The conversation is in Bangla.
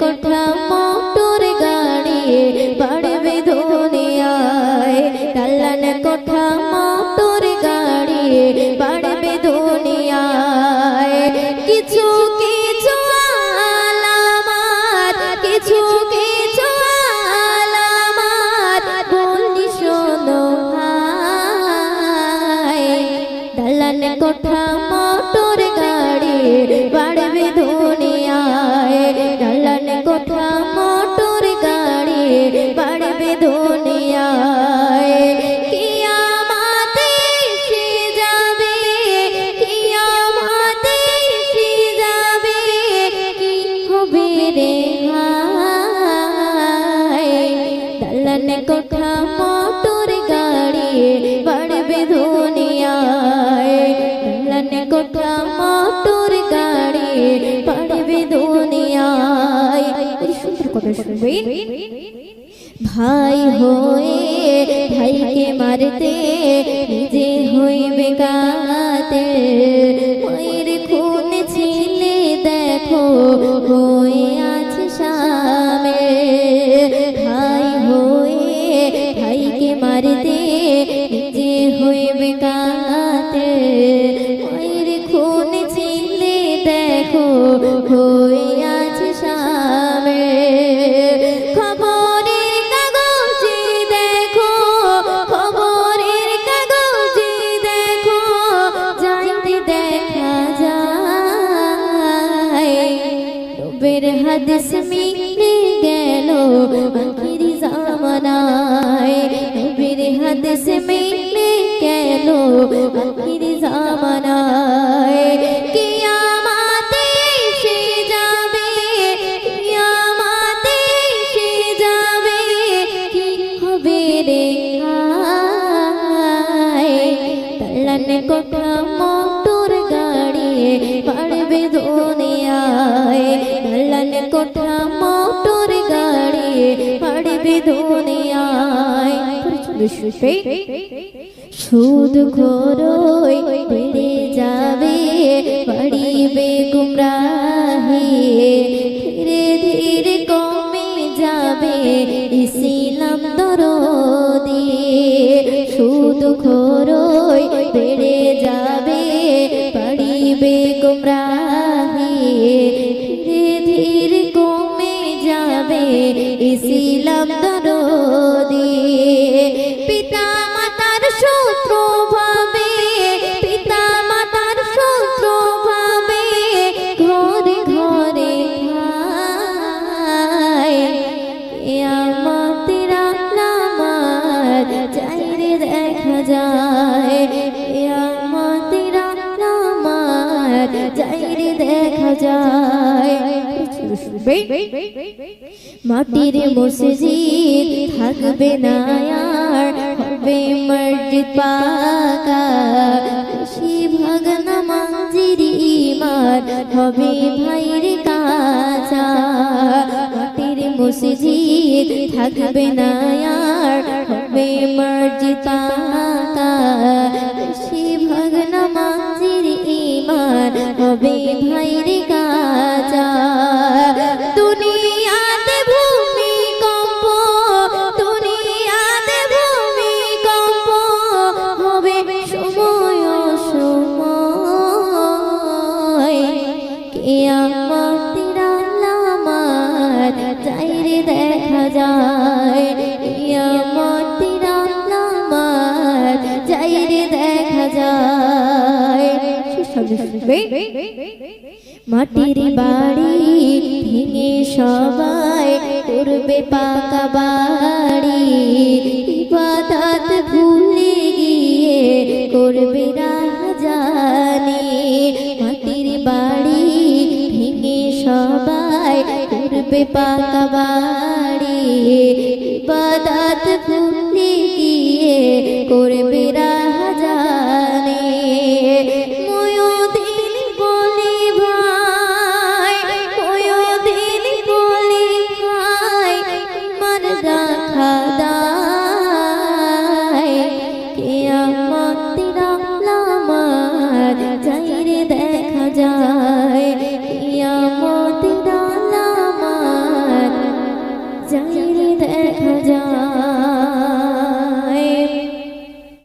কোঠা মোটর গাড়ি বাড়বে দুনিয়ায় দালান কোঠা দালান কোঠা মোটর গাড়ি বাড়বে দুনিয়ায়। দালান কোঠা মোটর গাড়ি বাড়বে দুনিয়ায়। ভাই হয়ে ভাইকে মারতে, নিজে হইবে কাতে দেখো হয়ে আছে সামে খবরের কাগজে দেখো খবরের কাগজে দেখো যাইতে দেখা যায় রবের হাদিস মিলে গেল আখিরি জামানায় রবের হাদিস মিলে গেল আখিরি জামানায় দালান কোঠা মোটর গাড়ি পাড়বে দুনিয়ায়। দালান কোঠা মোটর গাড়ি পাড়বে দুনিয়ায়। সুদ খোরই বেড়ে যাবে বাড়িবে গুমরাহি ধীরে ধীরে কমে যাবে ইসলাম দরদি। সুদ খোরই ইসলাম দরদি। পিতা মাতার সূত্র ভাবে পিতা মাতার সূত্র ভাবে, ঘরে ঘরে চাইরে দেখা যায়, কিয়ামতের আলামত চাইরে দেখা যায়। মাটির মসজিদ থাকবে না আর হবে মসজিদ পাকা। বেশি ভাগ নামাজির ইমান হবে ভাইয়ের কাঁচা। মাটির মসজিদ থাকবে না আর হবে মসজিদ পাকা। বেশি ভাগ নামাজির ইমান হবে চাইরে দেখা যায়। চাইরে দেখা যায়। মাটির বাড়ি ভেঙে সবাই করবে পাকা বাড়ি। ইবাদত ভুলে গিয়ে করবে রাজানি সবাই করবে পাকা বাড়ি বাদাত ঘুরতে গিয়ে করবে রাজানি